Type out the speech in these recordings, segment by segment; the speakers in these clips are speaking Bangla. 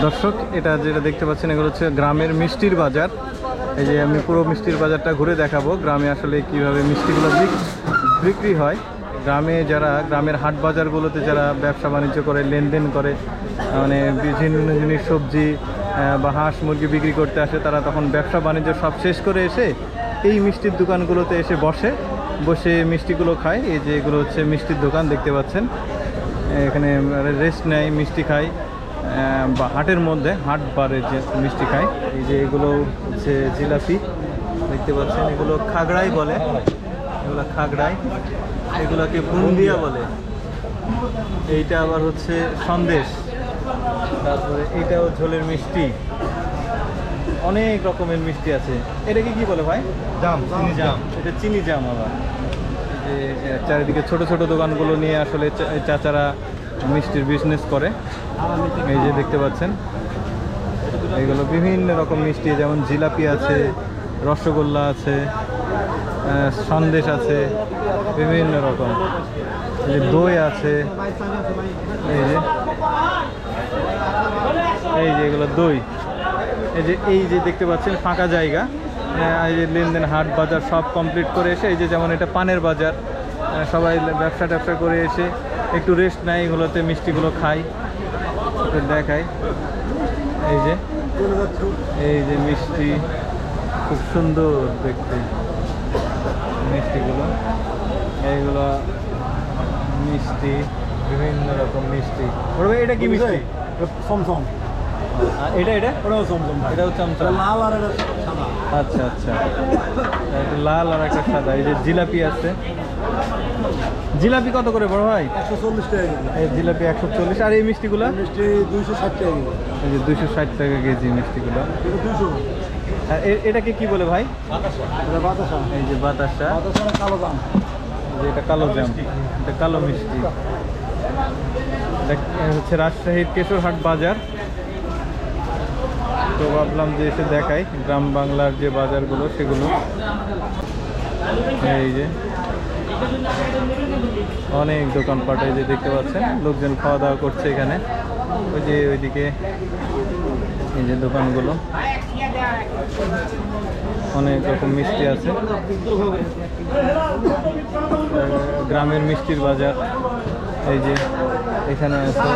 দর্শক, এটা যেটা দেখতে পাচ্ছেন, এগুলো হচ্ছে গ্রামের মিষ্টির বাজার। এই যে আমি পুরো মিষ্টির বাজারটা ঘুরে দেখাবো, গ্রামে আসলে কীভাবে মিষ্টিগুলো বিক- বিক্রি হয়। গ্রামে যারা, গ্রামের হাট বাজারগুলোতে যারা ব্যবসা বাণিজ্য করে, লেনদেন করে মানে বিভিন্ন জিনিস, সবজি বা হাঁস মুরগি বিক্রি করতে আসে, তারা তখন ব্যবসা বাণিজ্য সব শেষ করে এসে এই মিষ্টির দোকানগুলোতে এসে বসে বসে মিষ্টিগুলো খায়। এই যে এগুলো হচ্ছে মিষ্টির দোকান, দেখতে পাচ্ছেন। এখানে রেস্ট নেয়, মিষ্টি খায়। বা হাটের মধ্যে হাট বারে যে মিষ্টি খায় এই যে এগুলো হচ্ছে জিলাপি দেখতে পাচ্ছেন এগুলো খাগড়াই বলে। এগুলো খাগড়াই এগুলোকে বুন্দিয়া বলে। এইটা আবার হচ্ছে সন্দেশ। তারপরে এইটাও ঝোলের মিষ্টি। অনেক রকমের মিষ্টি আছে। এটাকে কি বলে ভাই? জাম চিনি জাম। এটা চিনি জাম আবার। যে চারিদিকে ছোট ছোট দোকানগুলো নিয়ে আসলে চাচারা মিষ্টির বিজনেস করে। এই যে দেখতে পাচ্ছেন। এইগুলো বিভিন্ন রকম মিষ্টি, যেমন জিলাপি আছে, রসগোল্লা আছে সন্দেশ আছে, বিভিন্ন রকম। এই দই আছে, এই যে এই যে এগুলো দই। এই যে এই যে দেখতে পাচ্ছেন, ফাঁকা জায়গা। এই যে লেনদেন হাট বাজার সব কমপ্লিট করে এসে, এই যে যেমন এটা পানের বাজার সবাই ব্যবসা ট্যাবসা করে এসে একটু রেস্ট নেয় এগুলোতে মিষ্টিগুলো খাই একটু দেখায় এই যে এই যে মিষ্টি খুব সুন্দর দেখতে মিষ্টিগুলো। এইগুলো মিষ্টি বিভিন্ন রকম মিষ্টি। এটা কি মিষ্টি? সমসম আর এটা এটা? ওটাও সমসম এটাও চমচম। লাল আর সাদা। আচ্ছা আচ্ছা। একটা লাল আর একটা সাদা। এই যে জিলাপি আছে। জিলাপি কত করে বড় ভাই? একশো চল্লিশ টাকা এই জিলাপি একশো চল্লিশ আর এই মিষ্টিগুলো? মিষ্টি দুইশো ষাট টাকা এই যে দুইশো ষাট টাকা কেজি মিষ্টিগুলো। এটা এ- এটাকে কি বলে ভাই? বাতাসা। এই যে বাতাসা। বাতাসা কালো যে এটা কালো জাম। এটা কালো মিষ্টি। এটা হচ্ছে রাজশাহীর কেশরহাট বাজার। তো ভাবলাম যে এসে দেখাই গ্রাম বাংলার যে বাজারগুলো সেগুলো। এই যে অনেক দোকানপাট এই যে দেখতে পাচ্ছেন, লোকজন খাওয়া দাওয়া করছে এখানে। ওই যে ওইদিকে এই যে দোকানগুলো। অনেক রকম মিষ্টি আছে। গ্রামের মিষ্টির বাজার। এই যে এখানে আছে।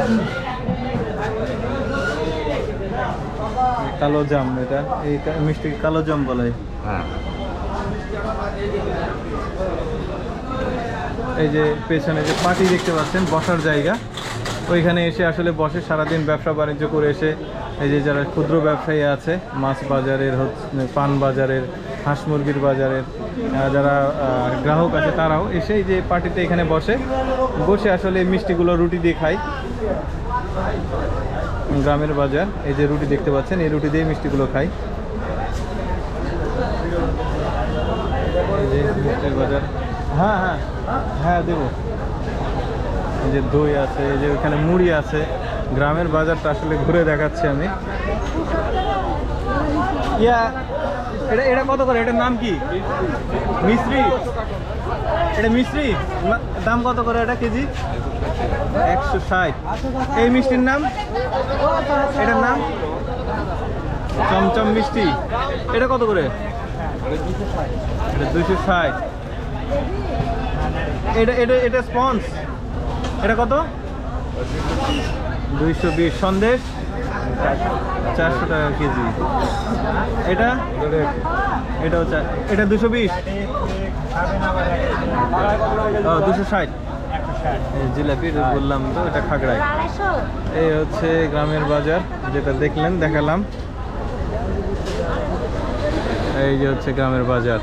কালো জাম এটা। এই মিষ্টি কালো জাম বলে। হ্যাঁ। এই যে পেছনে যে পার্টি দেখতে পাচ্ছেন, বসার জায়গা। ওইখানে এসে আসলে বসে সারাদিন ব্যবসা বাণিজ্য করে এসে এই যে যারা ক্ষুদ্র ব্যবসায়ী আছে, মাছ বাজারের হচ্ছে পান বাজারের, হাঁস মুরগির বাজারের যারা গ্রাহক আছে তারাও এসে এই যে পার্টিতে এখানে বসে বসে আসলে মিষ্টিগুলো রুটি দিয়ে খায়। গ্রামের বাজার, এই যে রুটি দেখতে পাচ্ছেন, এই রুটি দিয়ে মিষ্টিগুলো খাই মিষ্টির বাজার। হ্যাঁ হ্যাঁ। হ্যাঁ দেবো। যে দই আছে যে ওখানে মুড়ি আছে। গ্রামের বাজারটা আসলে ঘুরে দেখাচ্ছি আমি। ইয়া, এটা এটা কত করে? এটার নাম কি? মিশ্রি। এটা মিশ্রি? দাম কত করে এটা কেজি? একশো ষাট। এই মিষ্টির নাম? এটার নাম? চমচম মিষ্টি। এটা কত করে? এটা দুশো ষাট। এটা এটা এটা স্পঞ্জ এটা কত? দুইশো বিশ। সন্দেশ? চারশো টাকা কেজি। এটা? এটাও চা, এটা দুশো বিশ। দুশো ষাট। জিলাপি বললাম তো, এটা খাগড়ায় এই হচ্ছে গ্রামের বাজার, যেটা দেখলেন, দেখালাম। এই যে হচ্ছে গ্রামের বাজার।